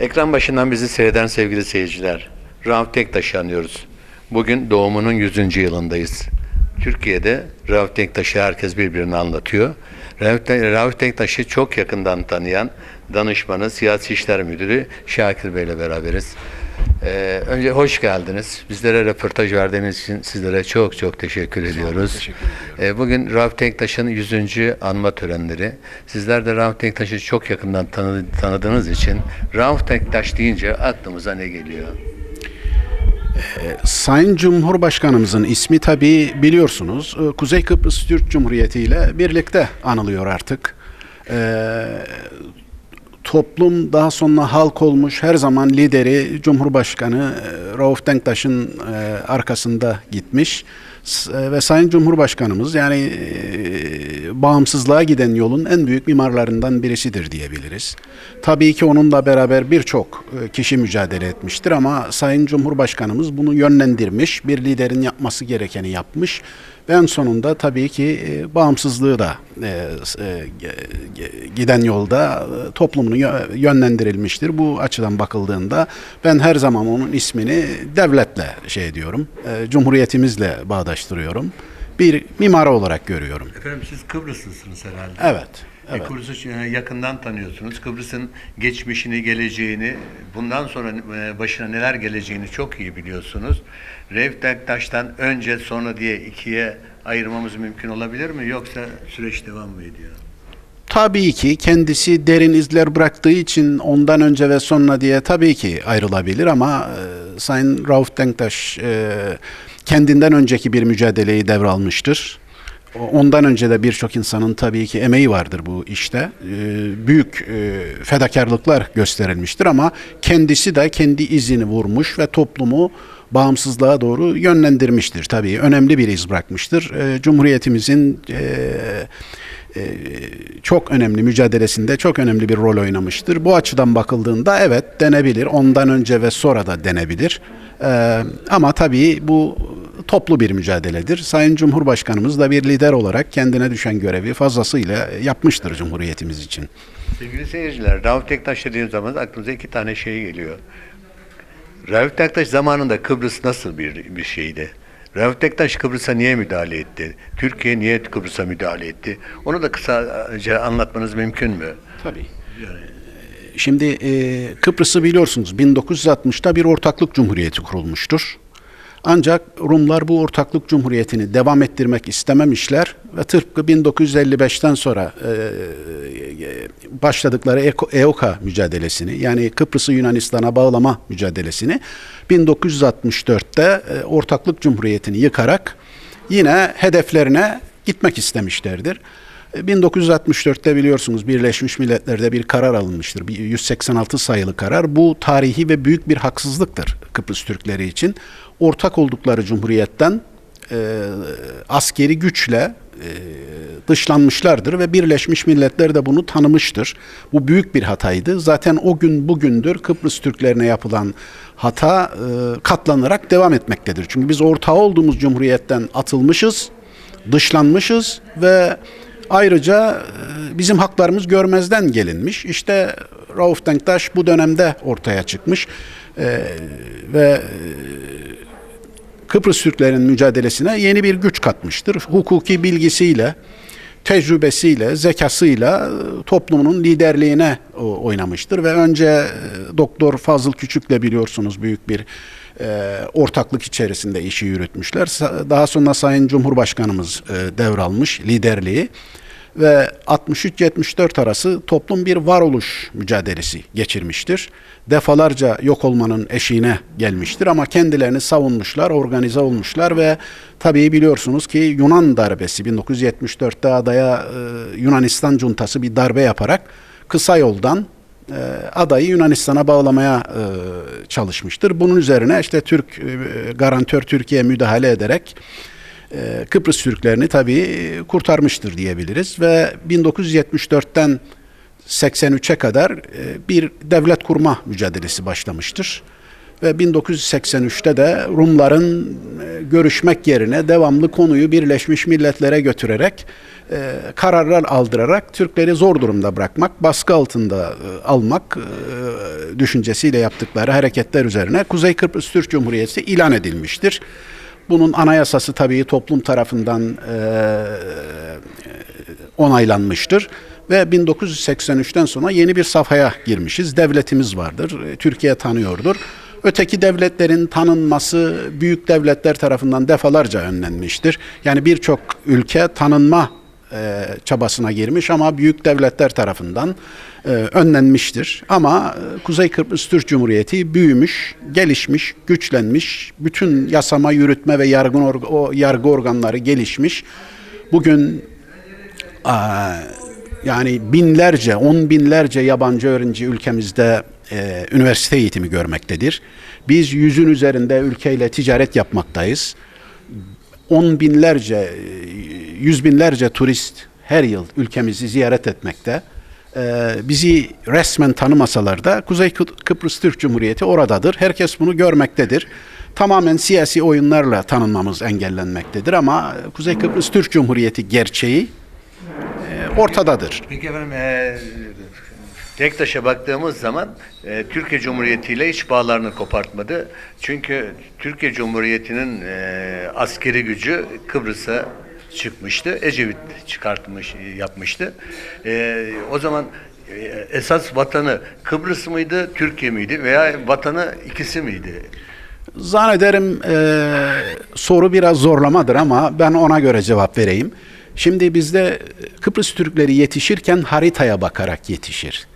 Ekran başından bizi seyreden sevgili seyirciler, Rauf Tektaş'ı anıyoruz. Bugün doğumunun 100. yılındayız. Türkiye'de Rauf Tektaş'ı herkes birbirine anlatıyor. Rauf, Te- Rauf Tektaş'ı çok yakından tanıyan danışmanı, siyasi işler müdürü Şakir Bey ile beraberiz. Ee, önce hoş geldiniz. Bizlere röportaj verdiğiniz için sizlere çok çok teşekkür ediyoruz. Ee, bugün Rauf Tektaş'ın 100. anma törenleri. Sizler de Rauf Tektaş'ı çok yakından tanı- tanıdığınız için Rauf Tektaş deyince aklımıza ne geliyor? Sayın Cumhurbaşkanımızın ismi tabii biliyorsunuz e, Kuzey Kıbrıs Türk Cumhuriyeti ile birlikte anılıyor artık. Ee, toplum daha sonra halk olmuş her zaman lideri Cumhurbaşkanı e, Rauf Denktaş'ın e, arkasında gitmiş. E, Ve Sayın Cumhurbaşkanımız yani bağımsızlığa giden yolun en büyük mimarlarından birisidir diyebiliriz. Tabii ki onunla beraber birçok e, kişi mücadele etmiştir ama Sayın Cumhurbaşkanımız bunu yönlendirmiş, bir liderin yapması gerekeni yapmış ve en sonunda tabii ki e, bağımsızlığı da e, giden yolda toplumunu yö- yönlendirilmiştir. Bu açıdan bakıldığında ben her zaman onun ismini devletle şey ediyorum, e, cumhuriyetimizle bağdaştırıyorum. Bir mimar olarak görüyorum. Efendim siz Kıbrıslısınız herhalde. Evet. E, Evet. Kıbrıs'ı e, yakından tanıyorsunuz. Kıbrıs'ın geçmişini, geleceğini, bundan sonra e, başına neler geleceğini çok iyi biliyorsunuz. Rauf Denktaş'tan önce sonra diye ikiye ayırmamız mümkün olabilir mi? Yoksa süreç devam mı ediyor? Tabii ki kendisi derin izler bıraktığı için ondan önce ve sonra diye tabii ki ayrılabilir ama e, Sayın Rauf Denktaş e, kendinden önceki bir mücadeleyi devralmıştır. Ondan önce de birçok insanın tabii ki emeği vardır bu işte. E, büyük e, fedakarlıklar gösterilmiştir ama kendisi de kendi izini vurmuş ve toplumu bağımsızlığa doğru yönlendirmiştir. Tabii önemli bir iz bırakmıştır. E, Cumhuriyetimizin e, çok önemli mücadelesinde çok önemli bir rol oynamıştır. Bu açıdan bakıldığında evet denebilir. Ondan önce ve sonra da denebilir. E, ama tabii bu toplu bir mücadeledir. Sayın Cumhurbaşkanımız da bir lider olarak kendine düşen görevi fazlasıyla yapmıştır Cumhuriyetimiz için. Sevgili seyirciler, Rauf Tektaş dediğim zaman aklınıza iki tane şey geliyor. Rauf Tektaş zamanında Kıbrıs nasıl bir, bir şeydi? Rauf Tektaş Kıbrıs'a niye müdahale etti? Türkiye niye Kıbrıs'a müdahale etti? Onu da kısaca anlatmanız mümkün mü? Tabii. Şimdi e, Kıbrıs'ı biliyorsunuz 1960'ta bir ortaklık cumhuriyeti kurulmuştur. Ancak Rumlar bu ortaklık cumhuriyetini devam ettirmek istememişler ve tıpkı 1955'ten sonra e, e, başladıkları EOKA mücadelesini yani Kıbrıs'ı Yunanistan'a bağlama mücadelesini 1964'te e, ortaklık cumhuriyetini yıkarak yine hedeflerine gitmek istemişlerdir. E, 1964'te biliyorsunuz Birleşmiş Milletler'de bir karar alınmıştır. Bir 186 sayılı karar. Bu tarihi ve büyük bir haksızlıktır Kıbrıs Türkleri için. Ortak oldukları cumhuriyetten e, askeri güçle e, dışlanmışlardır ve Birleşmiş Milletler de bunu tanımıştır. Bu büyük bir hataydı. Zaten o gün bugündür Kıbrıs Türklerine yapılan hata e, katlanarak devam etmektedir. Çünkü biz ortağı olduğumuz cumhuriyetten atılmışız, dışlanmışız ve ayrıca e, bizim haklarımız görmezden gelinmiş. İşte Rauf Denktaş bu dönemde ortaya çıkmış E, ve Kıbrıs Türklerin mücadelesine yeni bir güç katmıştır. Hukuki bilgisiyle, tecrübesiyle, zekasıyla e, toplumunun liderliğine oynamıştır ve önce e, Doktor Fazıl Küçük'le biliyorsunuz büyük bir e, ortaklık içerisinde işi yürütmüşler. Daha sonra Sayın Cumhurbaşkanımız e, devralmış liderliği ve 63-74 arası toplum bir varoluş mücadelesi geçirmiştir. Defalarca yok olmanın eşiğine gelmiştir ama kendilerini savunmuşlar, organize olmuşlar ve tabii biliyorsunuz ki Yunan darbesi 1974'te adaya e, Yunanistan cuntası bir darbe yaparak kısa yoldan e, adayı Yunanistan'a bağlamaya e, çalışmıştır. Bunun üzerine işte Türk garantör Türkiye müdahale ederek e, Kıbrıs Türklerini tabii kurtarmıştır diyebiliriz ve 1974'ten 83'e kadar e, bir devlet kurma mücadelesi başlamıştır. ve 1983'te de Rumların e, görüşmek yerine devamlı konuyu Birleşmiş Milletler'e götürerek kararlar aldırarak Türkleri zor durumda bırakmak, baskı altında almak düşüncesiyle yaptıkları hareketler üzerine Kuzey Kıbrıs Türk Cumhuriyeti ilan edilmiştir. Bunun anayasası tabii toplum tarafından e, onaylanmıştır ve 1983'ten sonra yeni bir safhaya girmişiz. Devletimiz vardır. Türkiye tanıyordur. Öteki devletlerin tanınması büyük devletler tarafından defalarca önlenmiştir. Yani birçok ülke tanınma e, çabasına girmiş ama büyük devletler tarafından e, önlenmiştir. Ama e, Kuzey Kıbrıs Türk Cumhuriyeti büyümüş, gelişmiş, güçlenmiş, bütün yasama, yürütme ve yargı, o yargı organları gelişmiş. Bugün yani binlerce, on binlerce yabancı öğrenci ülkemizde e, üniversite eğitimi görmektedir. Biz yüzün üzerinde ülkeyle ticaret yapmaktayız. On binlerce, e, yüz binlerce turist her yıl ülkemizi ziyaret etmekte. E, bizi resmen tanımasalar da Kuzey Kı- Kıbrıs Türk Cumhuriyeti oradadır. Herkes bunu görmektedir. Tamamen siyasi oyunlarla tanınmamız engellenmektedir ama Kuzey Kıbrıs Türk Cumhuriyeti gerçeği e, ortadadır. Peki efendim e, Tektaş'a baktığımız zaman e, Türkiye Cumhuriyeti ile hiç bağlarını kopartmadı. Çünkü Türkiye Cumhuriyeti'nin e, askeri gücü Kıbrıs'a çıkmıştı. Ecevit çıkartmış yapmıştı. E, o zaman e, esas vatanı Kıbrıs mıydı, Türkiye miydi veya vatanı ikisi miydi? Zannederim e, soru biraz zorlamadır ama ben ona göre cevap vereyim. Şimdi bizde Kıbrıs Türkleri yetişirken haritaya bakarak yetişir.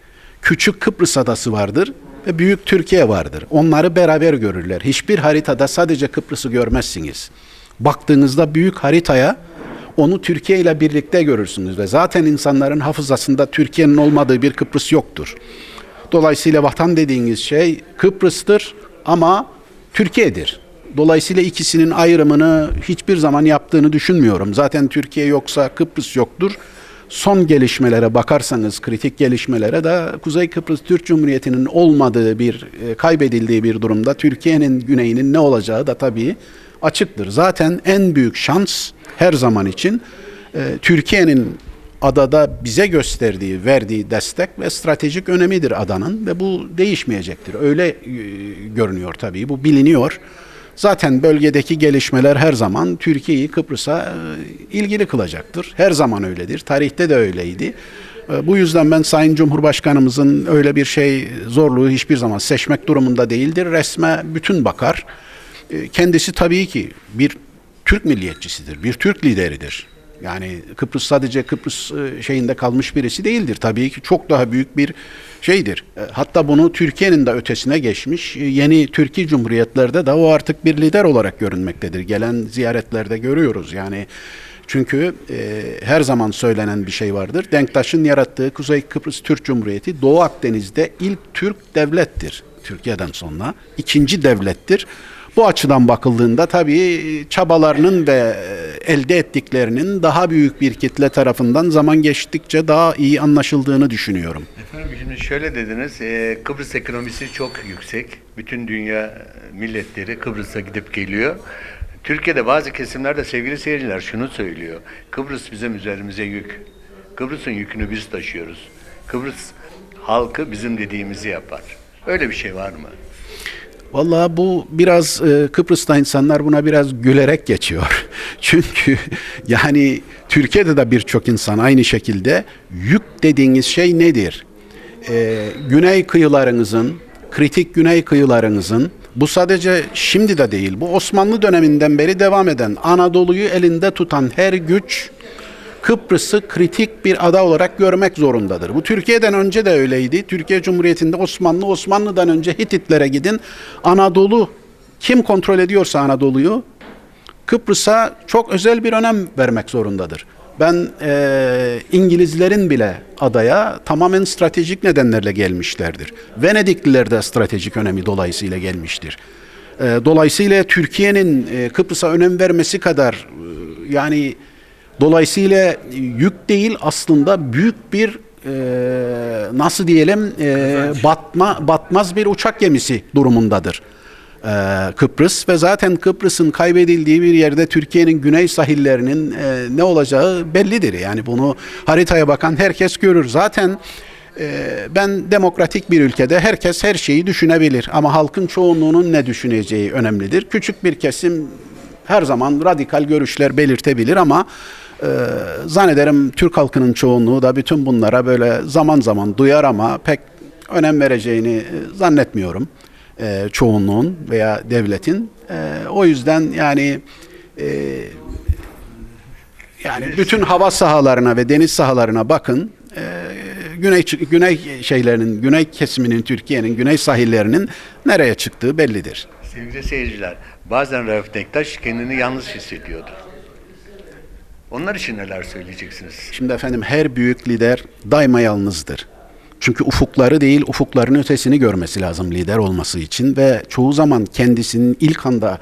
Küçük Kıbrıs adası vardır ve büyük Türkiye vardır. Onları beraber görürler. Hiçbir haritada sadece Kıbrıs'ı görmezsiniz. Baktığınızda büyük haritaya onu Türkiye ile birlikte görürsünüz ve zaten insanların hafızasında Türkiye'nin olmadığı bir Kıbrıs yoktur. Dolayısıyla vatan dediğiniz şey Kıbrıs'tır ama Türkiye'dir. Dolayısıyla ikisinin ayrımını hiçbir zaman yaptığını düşünmüyorum. Zaten Türkiye yoksa Kıbrıs yoktur. Son gelişmelere bakarsanız, kritik gelişmelere de Kuzey Kıbrıs Türk Cumhuriyeti'nin olmadığı bir, e, kaybedildiği bir durumda Türkiye'nin güneyinin ne olacağı da tabii açıktır. Zaten en büyük şans her zaman için e, Türkiye'nin adada bize gösterdiği, verdiği destek ve stratejik önemidir adanın ve bu değişmeyecektir. Öyle e, görünüyor tabii, bu biliniyor. Zaten bölgedeki gelişmeler her zaman Türkiye'yi Kıbrıs'a e, ilgili kılacaktır. Her zaman öyledir. Tarihte de öyleydi. E, Bu yüzden ben Sayın Cumhurbaşkanımızın öyle bir şey zorluğu hiçbir zaman seçmek durumunda değildir. Resme bütün bakar. E, Kendisi tabii ki bir Türk milliyetçisidir, bir Türk lideridir. Yani Kıbrıs sadece Kıbrıs e, şeyinde kalmış birisi değildir. Tabii ki çok daha büyük bir şeydir. E, Hatta bunu Türkiye'nin de ötesine geçmiş. Yeni Türkiye Cumhuriyetlerde de o artık bir lider olarak görünmektedir. Gelen ziyaretlerde görüyoruz. Yani çünkü e, her zaman söylenen bir şey vardır. Denktaş'ın yarattığı Kuzey Kıbrıs Türk Cumhuriyeti Doğu Akdeniz'de ilk Türk devlettir. Türkiye'den sonra ikinci devlettir. Bu açıdan bakıldığında tabii çabalarının ve elde ettiklerinin daha büyük bir kitle tarafından zaman geçtikçe daha iyi anlaşıldığını düşünüyorum. Efendim şimdi şöyle dediniz, e, Kıbrıs ekonomisi çok yüksek. Bütün dünya milletleri Kıbrıs'a gidip geliyor. Türkiye'de bazı kesimlerde sevgili seyirciler şunu söylüyor. Kıbrıs bizim üzerimize yük. Kıbrıs'ın yükünü biz taşıyoruz. Kıbrıs halkı bizim dediğimizi yapar. Öyle bir şey var mı? Vallahi bu biraz e, Kıbrıs'ta insanlar buna biraz gülerek geçiyor. Çünkü yani Türkiye'de de birçok insan aynı şekilde yük dediğiniz şey nedir? E, güney kıyılarınızın, kritik güney kıyılarınızın bu sadece şimdi de değil, bu Osmanlı döneminden beri devam eden Anadolu'yu elinde tutan her güç Kıbrıs'ı kritik bir ada olarak görmek zorundadır. Bu Türkiye'den önce de öyleydi. Türkiye Cumhuriyeti'nde Osmanlı, Osmanlı'dan önce Hititlere gidin. Anadolu kim kontrol ediyorsa Anadolu'yu Kıbrıs'a çok özel bir önem vermek zorundadır. Ben eee, İngilizlerin bile adaya tamamen stratejik nedenlerle gelmişlerdir. Venedikliler de stratejik önemi dolayısıyla gelmiştir. Eee, dolayısıyla Türkiye'nin eee, Kıbrıs'a önem vermesi kadar eee, yani dolayısıyla yük değil aslında büyük bir eee, nasıl diyelim eee, batma batmaz bir uçak gemisi durumundadır. e, Kıbrıs ve zaten Kıbrıs'ın kaybedildiği bir yerde Türkiye'nin güney sahillerinin e, ne olacağı bellidir. Yani bunu haritaya bakan herkes görür. Zaten e, ben demokratik bir ülkede herkes her şeyi düşünebilir ama halkın çoğunluğunun ne düşüneceği önemlidir. Küçük bir kesim her zaman radikal görüşler belirtebilir ama e, zannederim Türk halkının çoğunluğu da bütün bunlara böyle zaman zaman duyar ama pek önem vereceğini e, zannetmiyorum e, çoğunluğun veya devletin. E, o yüzden yani yani bütün hava sahalarına ve deniz sahalarına bakın. Güney güney şeylerinin, güney kesiminin Türkiye'nin güney sahillerinin nereye çıktığı bellidir. Sevgili seyirciler, bazen Rauf Denktaş kendini yalnız hissediyordu. Onlar için neler söyleyeceksiniz? Şimdi efendim her büyük lider daima yalnızdır. Çünkü ufukları değil, ufukların ötesini görmesi lazım lider olması için ve çoğu zaman kendisinin ilk anda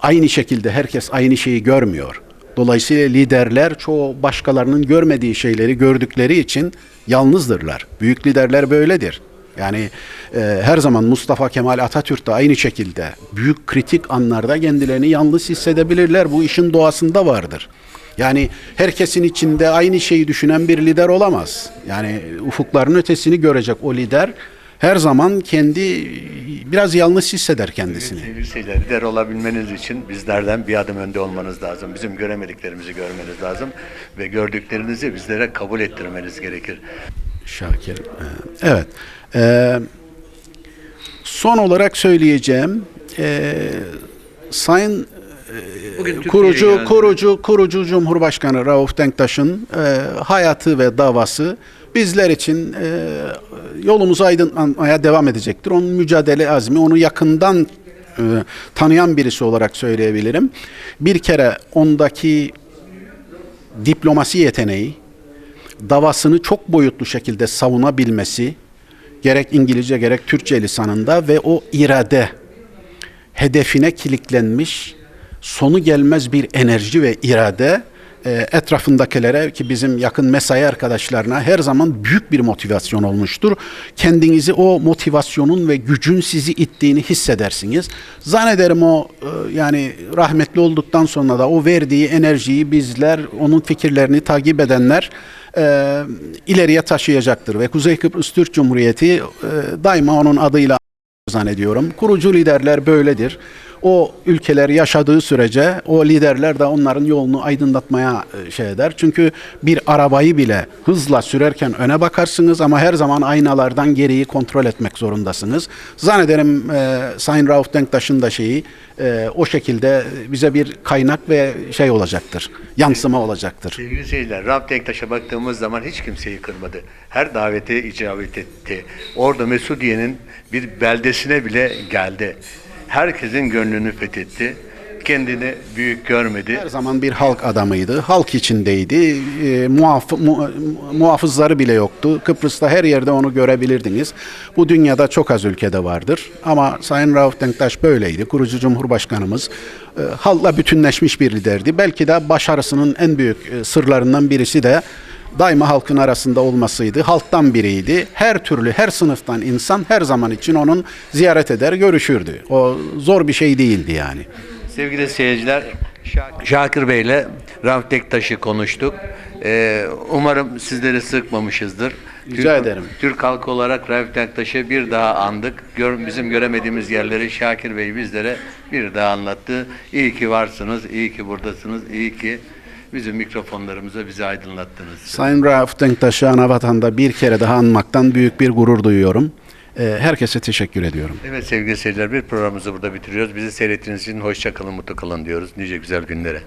aynı şekilde herkes aynı şeyi görmüyor. Dolayısıyla liderler çoğu başkalarının görmediği şeyleri gördükleri için yalnızdırlar. Büyük liderler böyledir. Yani e, her zaman Mustafa Kemal Atatürk de aynı şekilde büyük kritik anlarda kendilerini yalnız hissedebilirler. Bu işin doğasında vardır. Yani herkesin içinde aynı şeyi düşünen bir lider olamaz. Yani ufukların ötesini görecek o lider her zaman kendi biraz yalnız hisseder kendisini. Seyirciler, lider olabilmeniz için bizlerden bir adım önde olmanız lazım. Bizim göremediklerimizi görmeniz lazım ve gördüklerinizi bizlere kabul ettirmeniz gerekir. Şakir. e, Evet. Ee, son olarak söyleyeceğim. e, Sayın Bugün kurucu geldi. kurucu kurucu Cumhurbaşkanı Rauf Denktaş'ın e, hayatı ve davası bizler için e, yolumuzu aydınlatmaya devam edecektir. Onun mücadele azmi, onu yakından e, tanıyan birisi olarak söyleyebilirim. Bir kere ondaki diplomasi yeteneği, davasını çok boyutlu şekilde savunabilmesi, gerek İngilizce gerek Türkçe lisanında ve o irade, hedefine kilitlenmiş, sonu gelmez bir enerji ve irade e, etrafındakilere ki bizim yakın mesai arkadaşlarına her zaman büyük bir motivasyon olmuştur. Kendinizi o motivasyonun ve gücün sizi ittiğini hissedersiniz. Zannederim o e, yani rahmetli olduktan sonra da o verdiği enerjiyi bizler, onun fikirlerini takip edenler e, ileriye taşıyacaktır ve Kuzey Kıbrıs Türk Cumhuriyeti e, daima onun adıyla zannediyorum. Kurucu liderler böyledir. O ülkeler yaşadığı sürece o liderler de onların yolunu aydınlatmaya e, şey eder. Çünkü bir arabayı bile hızla sürerken öne bakarsınız ama her zaman aynalardan geriyi kontrol etmek zorundasınız. Zannederim e, Sayın Rauf Denktaş'ın da şeyi e, o şekilde bize bir kaynak ve şey olacaktır. Yansıma olacaktır. Sevgili seyirciler, Rauf Denktaş'a baktığımız zaman hiç kimseyi kırmadı. Her davete icabet etti. Orada Mesudiye'nin bir beldesine bile geldi. Herkesin gönlünü fethetti. Kendini büyük görmedi. Her zaman bir halk adamıydı. Halk içindeydi. E, muaf, mu- muhafızları bile yoktu. Kıbrıs'ta her yerde onu görebilirdiniz. Bu dünyada çok az ülkede vardır. Ama Sayın Rauf Denktaş böyleydi. Kurucu Cumhurbaşkanımız e, halkla bütünleşmiş bir liderdi. Belki de başarısının en büyük e, sırlarından birisi de daima halkın arasında olmasıydı. Halktan biriydi. Her türlü, her sınıftan insan her zaman için onun ziyaret eder, görüşürdü. O zor bir şey değildi yani. Sevgili seyirciler, Şak- Şakir Bey ile Rauf Denktaş'ı konuştuk. Ee, umarım sizleri sıkmamışızdır. Rica Türk, ederim. Türk halkı olarak Rauf Denktaş'ı bir daha andık. Gör, bizim göremediğimiz yerleri Şakir Bey bizlere bir daha anlattı. İyi ki varsınız, iyi ki buradasınız, iyi ki bizim mikrofonlarımıza bizi aydınlattınız. Sayın Rauf Denktaş'ı ana vatanda bir kere daha anmaktan büyük bir gurur duyuyorum. Ee, Herkese teşekkür ediyorum. Evet sevgili seyirciler bir programımızı burada bitiriyoruz. Bizi seyrettiğiniz için hoşça kalın, mutlu kalın diyoruz. Nice güzel günlere.